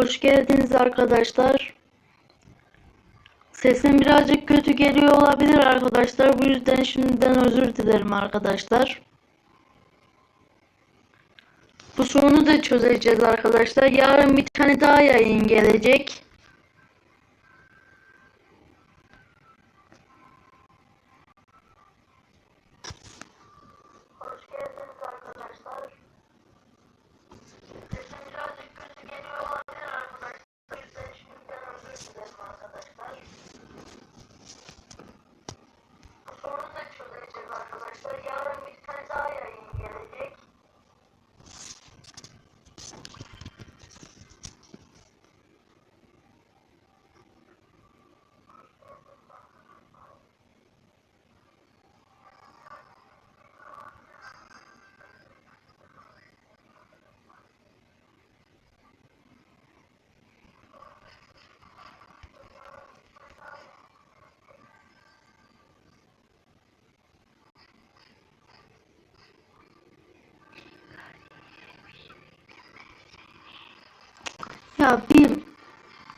Hoş geldiniz arkadaşlar. Sesim birazcık kötü geliyor olabilir arkadaşlar. Bu yüzden şimdiden özür dilerim arkadaşlar. Bu sorunu da çözeceğiz arkadaşlar. Yarın bir tane daha yayın gelecek. Hoş geldiniz arkadaşlar. Sesim birazcık kötü geliyor olabilir arkadaşlar. O yüzden şimdiden özür dilerim arkadaşlar. Bu sorunu da çözeceğiz arkadaşlar. Yarın bir tane daha yayın gelecek. Ya bir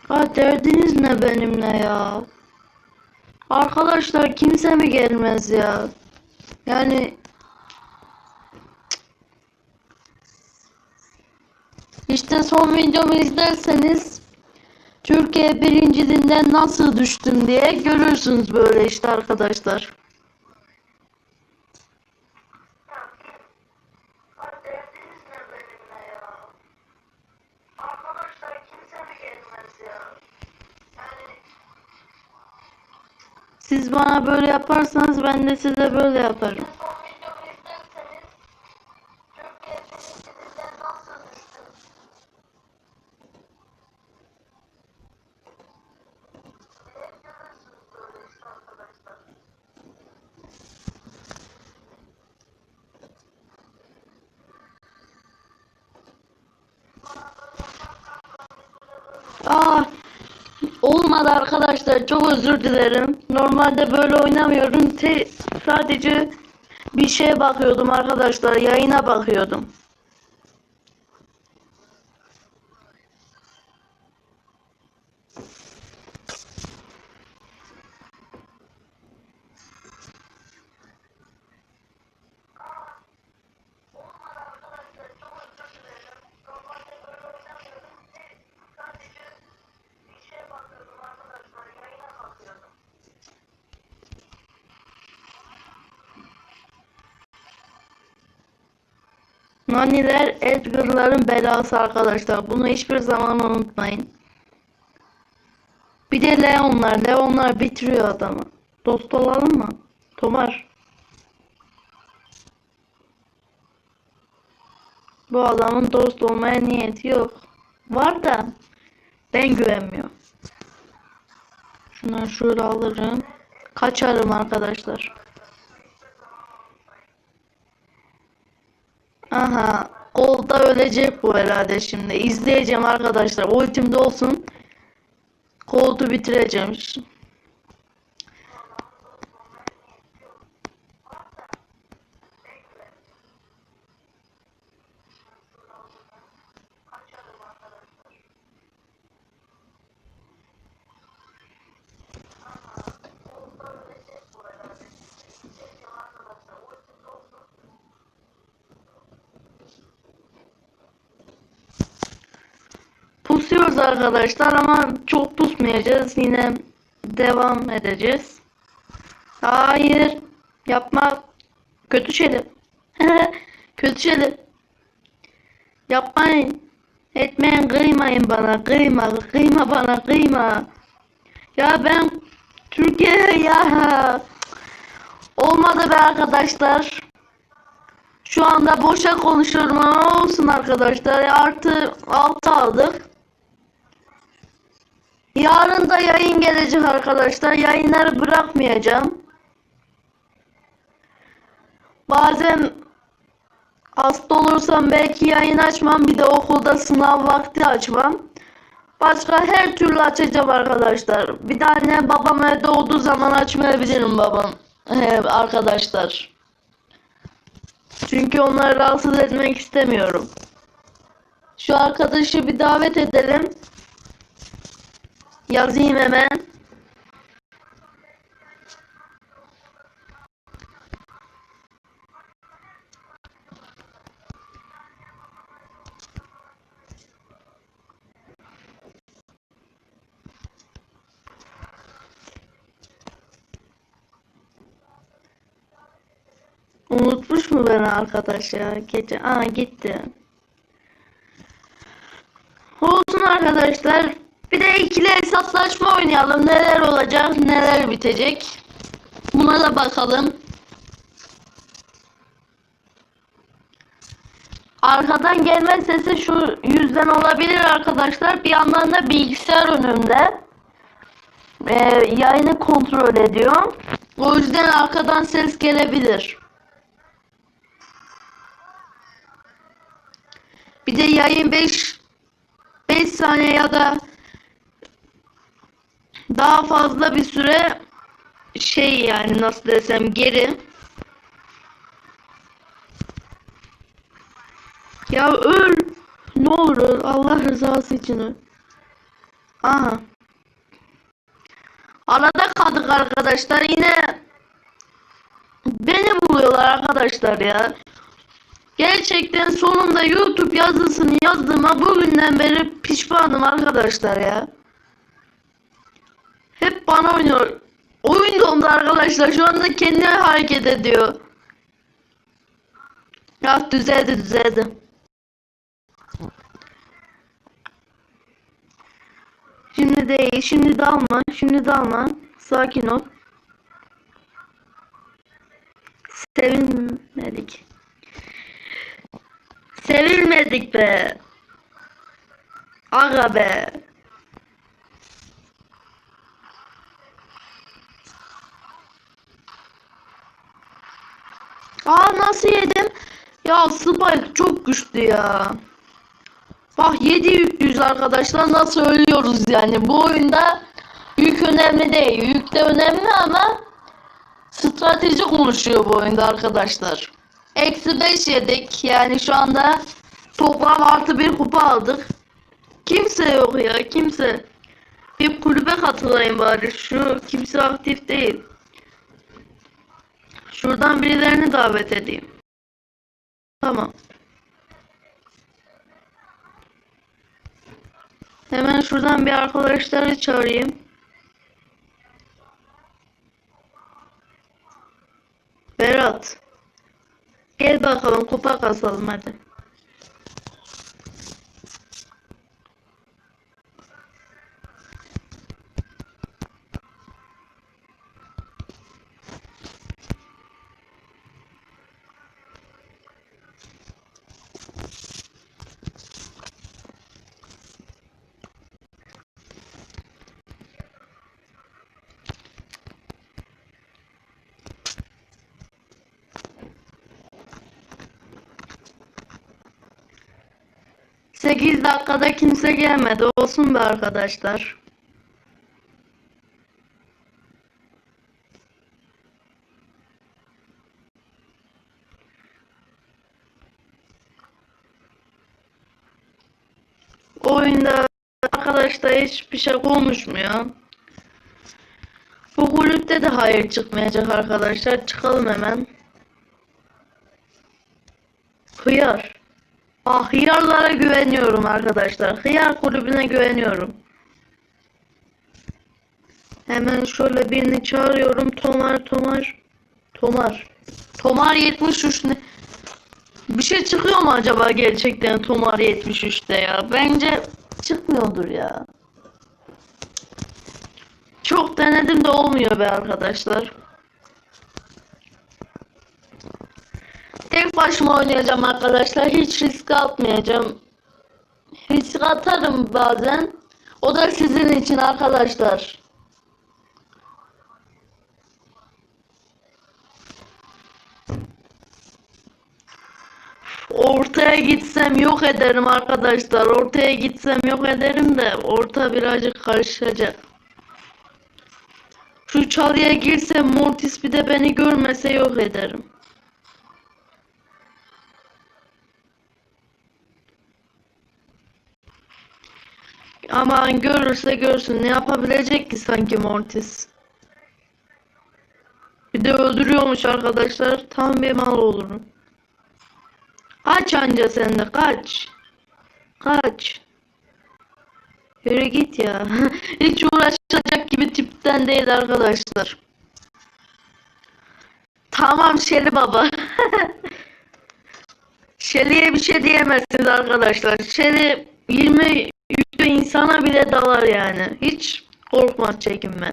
ha derdiniz ne benimle ya? Arkadaşlar kimse mi gelmez ya? Yani işte son videomu izlerseniz Türkiye birinciliğinden nasıl düştüm diye görürsünüz böyle işte arkadaşlar. Derdiniz ne benimle ya? Arkadaşlar kimse mi gelmez ya? Yani siz bana böyle yaparsanız ben de size böyle yaparım. Aa, olmadı arkadaşlar. Çok özür dilerim. Normalde böyle oynamıyorum. Te sadece bir şeye bakıyordum arkadaşlar. Yayına bakıyordum. Naniler Edgar'ların belası arkadaşlar. Bunu hiçbir zaman unutmayın. Bir de Leonlar. Leonlar bitiriyor adamı. Dost olalım mı? Tomar. Bu adamın dost olmaya niyeti yok. Var da ben güvenmiyorum. Şunları şöyle alırım. Kaçarım arkadaşlar. Aha. Kolda ölecek bu herhalde şimdi. İzleyeceğim arkadaşlar. Ultimde olsun. Koldu bitireceğim. Pusuyoruz arkadaşlar ama çok pusmayacağız. Yine devam edeceğiz. Hayır. Yapma. Kötü şeyler. Kötü şeyler. Yapmayın. Etmeyin kıymayın bana. Kıyma. Kıyma bana. Kıyma. Ya ben Türkiye ya. Olmadı be arkadaşlar. Şu anda boşa konuşuyorum ama olsun arkadaşlar. Artı 6 aldık. Yarın da yayın gelecek arkadaşlar. Yayınları bırakmayacağım. Bazen hasta olursam belki yayın açmam. Bir de okulda sınav vakti açmam. Başka her türlü açacağım arkadaşlar. Bir tane babam evde olduğu zaman açmayabilirim babam. Arkadaşlar. Çünkü onları rahatsız etmek istemiyorum. Şu arkadaşı bir davet edelim. Yazayım hemen. Unutmuş mu beni arkadaş ya? Gece aa gitti. Olsun arkadaşlar. De ikili hesaplaşma oynayalım. Neler olacak, neler bitecek. Buna da bakalım. Arkadan gelme sesi şu yüzden olabilir arkadaşlar. Bir yandan da bilgisayar önümde. Ee, yayını kontrol ediyor. O yüzden arkadan ses gelebilir. Bir de yayın 5 5 saniye ya da daha fazla bir süre şey yani nasıl desem geri. Ya öl. Ne olur öl. Allah rızası için öl. Aha. Arada kaldık arkadaşlar. Yine beni buluyorlar arkadaşlar ya. Gerçekten sonunda YouTube yazısını yazdığıma bugünden beri pişmanım arkadaşlar ya. Hep bana oynuyor. Oyun dondu arkadaşlar. Şu anda kendi hareket ediyor. Ya düzeldi düzeldi. Şimdi değil. Şimdi dalma. Şimdi dalma. Sakin ol. Sevinmedik. Sevilmedik be. Aga be. Aa nasıl yedim? Ya Spike çok güçlü ya. Bak 7 yüklüyüz arkadaşlar nasıl ölüyoruz yani. Bu oyunda yük önemli değil. Yük de önemli ama strateji konuşuyor bu oyunda arkadaşlar. Eksi 5 yedik. Yani şu anda toplam artı bir kupa aldık. Kimse yok ya kimse. Bir kulübe katılayım bari. Şu kimse aktif değil. Şuradan birilerini davet edeyim. Tamam. Hemen şuradan bir arkadaşları çağırayım. Berat. Gel bakalım kupa kasalım hadi. Sekiz dakikada kimse gelmedi. Olsun be arkadaşlar. Oyunda arkadaşlar hiçbir şey konuşmuyor. Bu kulüpte de hayır çıkmayacak arkadaşlar. Çıkalım hemen. Hıyar. Ah hıyarlara güveniyorum arkadaşlar. Hıyar kulübüne güveniyorum. Hemen şöyle birini çağırıyorum. Tomar Tomar. Tomar. Tomar 73 ne? Bir şey çıkıyor mu acaba gerçekten Tomar 73'te ya? Bence çıkmıyordur ya. Çok denedim de olmuyor be arkadaşlar. Tek başıma oynayacağım arkadaşlar. Hiç risk atmayacağım. Risk atarım bazen. O da sizin için arkadaşlar. Ortaya gitsem yok ederim arkadaşlar. Ortaya gitsem yok ederim de orta birazcık karışacak. Şu çalıya girsem Mortis bir de beni görmese yok ederim. Aman görürse görsün ne yapabilecek ki sanki Mortis. Bir de öldürüyormuş arkadaşlar. Tam bir mal olurum. Kaç anca sen de kaç. Kaç. Yürü git ya. Hiç uğraşacak gibi tipten değil arkadaşlar. Tamam Şeli baba. Şeli'ye bir şey diyemezsiniz arkadaşlar. Şeli 20 yüklü insana bile dalar yani. Hiç korkmaz çekinmez.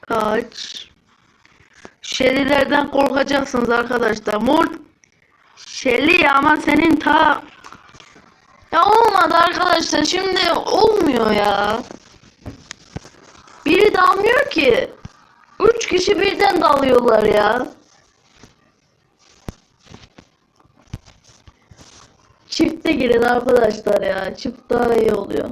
Kaç. Şelilerden korkacaksınız arkadaşlar. Mor Şeli ama senin ta ya olmadı arkadaşlar. Şimdi olmuyor ya. Biri dalmıyor ki. Üç kişi birden dalıyorlar ya. Çifte girin arkadaşlar ya. Çift daha iyi oluyor.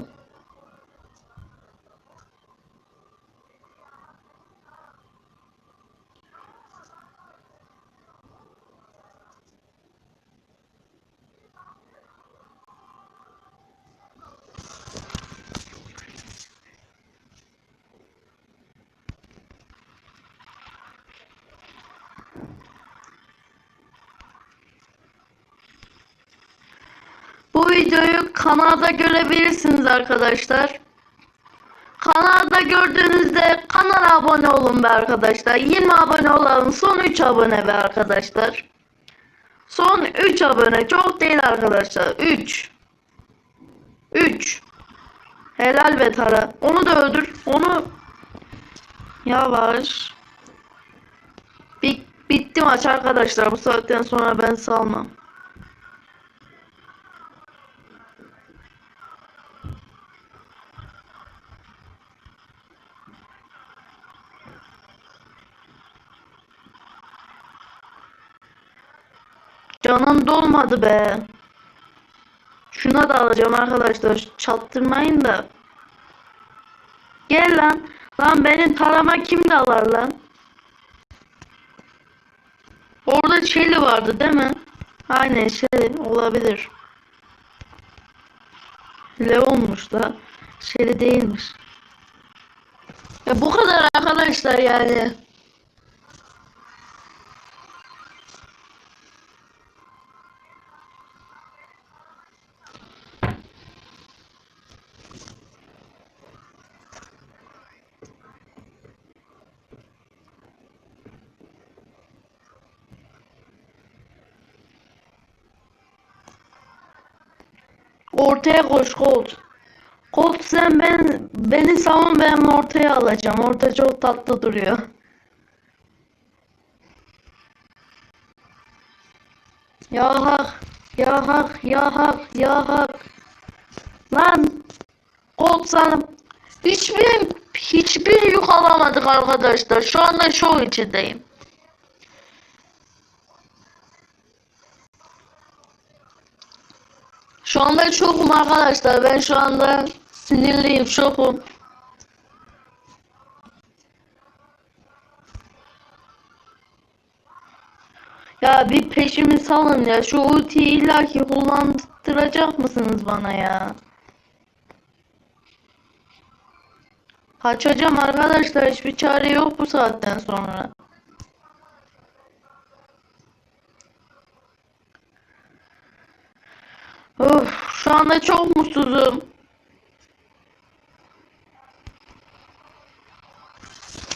Videoyu kanalda görebilirsiniz arkadaşlar. Kanalda gördüğünüzde kanala abone olun be arkadaşlar. 20 abone olalım. Son 3 abone be arkadaşlar. Son 3 abone. Çok değil arkadaşlar. 3. 3. Helal be Tara. Onu da öldür. Onu yavaş. Bit bitti maç arkadaşlar. Bu saatten sonra ben salmam. Canım dolmadı be. Şuna da alacağım arkadaşlar. Çattırmayın da. Gel lan. Lan benim tarama kim de alar lan? Orada Shelly vardı değil mi? Aynen Shelly olabilir. Leon'muş da. Shelly değilmiş. Ya bu kadar arkadaşlar yani. Ortaya koş Colt. Colt sen ben beni savun ben ortaya alacağım. Orta çok tatlı duruyor. Ya hak, ya hak, ya hak, ya hak. Lan Colt sana hiçbir hiçbir yük alamadık arkadaşlar. Şu anda şov içindeyim. Şu anda şokum arkadaşlar. Ben şu anda sinirliyim, şokum. Ya bir peşimi salın ya. Şu ultiyi illaki kullandıracak mısınız bana ya? Kaçacağım arkadaşlar. Hiçbir çare yok bu saatten sonra. Of, şu anda çok mutsuzum.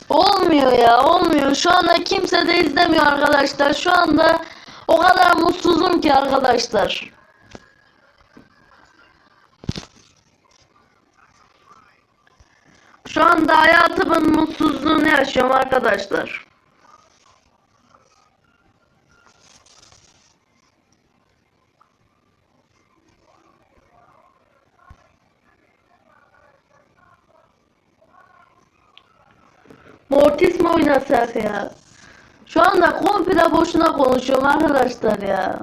Olmuyor ya, olmuyor. Şu anda kimse de izlemiyor arkadaşlar. Şu anda o kadar mutsuzum ki arkadaşlar. Şu anda hayatımın mutsuzluğunu yaşıyorum arkadaşlar. Mortis mi oynasak ya? Şu anda komple boşuna konuşuyorum arkadaşlar ya.